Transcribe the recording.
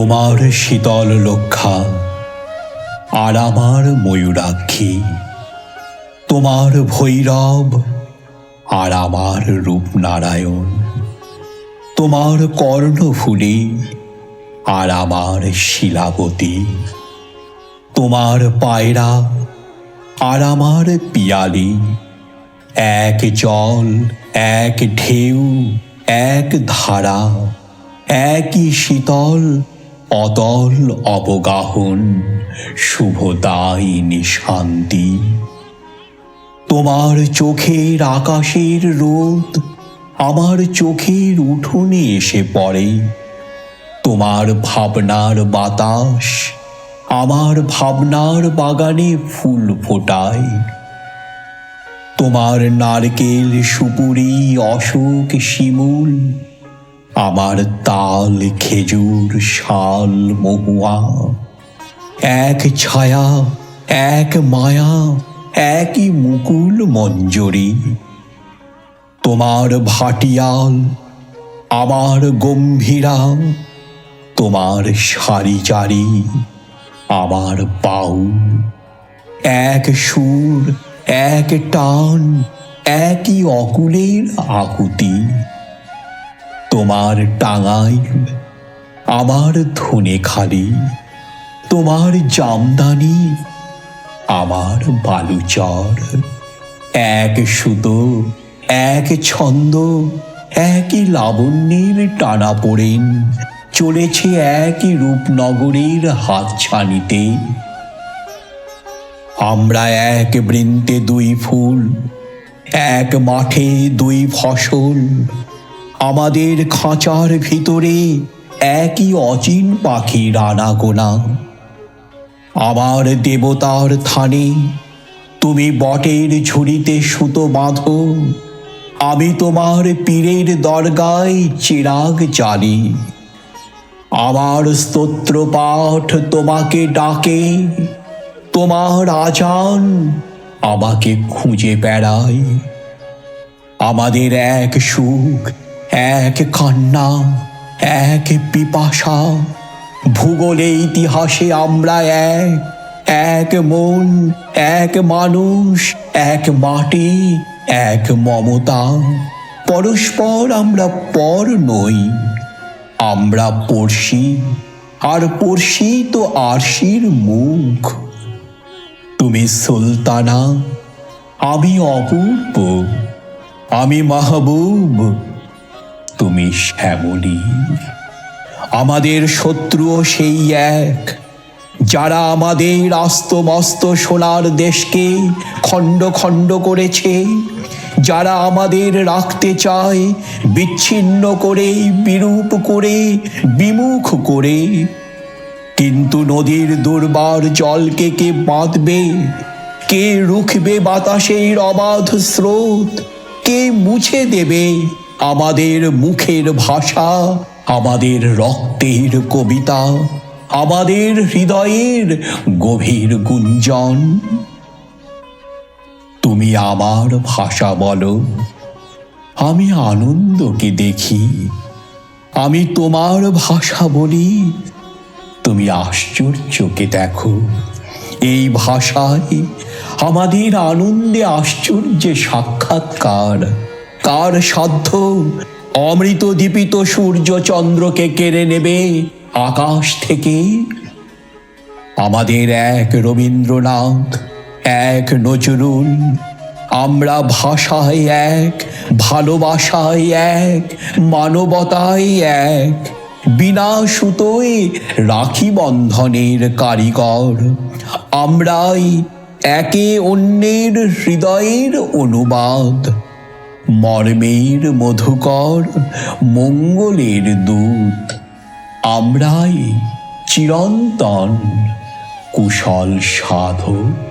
তোমার শীতল লক্ষা আর আমার ময়ূরাক্ষী। তোমার ভৈরব আর আমার রূপনারায়ণ। তোমার কর্ণফুলী আর আমার শিলাবতী। তোমার পায়রা আর আমার পিয়ালি। এক জল, এক ঢেউ, এক ধারা, একই শীতল অতল অবগাহন শুভদায়িনী শান্তি তোমার চোখের আকাশের রোদ, আমার চোখের উঠোনে এসে পড়ে। তোমার ভাবনার বাতাস, আমার ভাবনার বাগানে ফুল ফোটায়। তোমার নারকেল সুপুরি অশোক শিমুল আমার তাল, খেজুর, শাল, মহুয়া। এক ছায়া, এক মায়া, একই মুকুল মঞ্জরি। তোমার ভাটিয়াল, আমার গম্ভীরা। তোমার সারি চারি আমার পাউ এক সুর, এক টান, একই অকুলের আকুতি তোমার টাঙাই, আমার ধনে খালি, তোমার জামদানি, আমার বালুচর। এক সুতো, এক ছন্দ, একই লাবণ্যের টানা পড়েন, চলেছে একই রূপনগরের হাত ছানিতে আমরা এক বৃন্তে দুই ফুল, এক মাঠে দুই ফসল আমাদের খাঁচার ভিতরে একই অচিন পাখির আনাগোনা আমার দেবতার থানে তুমি বটের ঝুড়িতে সুতো বাঁধো, আমি তোমার পীরের দরগায় চিরাগ জ্বালি আমার স্তোত্র পাঠ তোমাকে ডাকে, তোমার আজান আমাকে খুঁজে বেড়ায়। আমাদের এক সুখ এক কান্না এক পিপাসা। ভূগোলে ইতিহাসে আমরা এক এক মন, এক মানুষ, এক মাটি, এক মমতা। পরস্পর আমরা পর নই, আমরা পড়শি, আর পড়শি তো আরশির মুখ। তুমি সুলতানা, আমি অপূর্ব, আমি মাহবুব। তুমি শ্যামলী আমাদের শত্রুও সেই এক, যারা আমাদের আস্ত মস্ত সোনার দেশকে খণ্ড খণ্ড করেছে, যারা আমাদের রাখতে চায়, বিচ্ছিন্ন করে, বিরূপ করে, বিমুখ করে। কিন্তু নদীর দুর্বার জলকে কে বাঁধবে? কে রুখবে বাতাসের অবাধ স্রোত? কে মুছে দেবে? আমাদের মুখের ভাষা, আমাদের রক্তের কবিতা, আমাদের হৃদয়ের গভীর গুঞ্জন। তুমি আমার ভাষা বলো, আমি আনন্দকে দেখি, আমি তোমার ভাষা বলি, তুমি আশ্চর্যকে দেখো। এই ভাষায় আমাদের আনন্দে আশ্চর্যে সাক্ষাৎকার। কার সাধ্য। অমৃত দীপিত সূর্য চন্দ্রকে কেড়ে নেবে আকাশ থেকে। আমাদের এক রবীন্দ্রনাথ, এক নজরুল, আমরা ভাষায় এক, ভালোবাসায় এক, মানবতায় এক, বিনা সুতোয় রাখি বন্ধনের কারিগর। আমরাই একে অন্যের হৃদয়ের অনুবাদ। মর্মের মধুকর মঙ্গলের দূত। আমরাই চিরন্তন কুশল সাধক।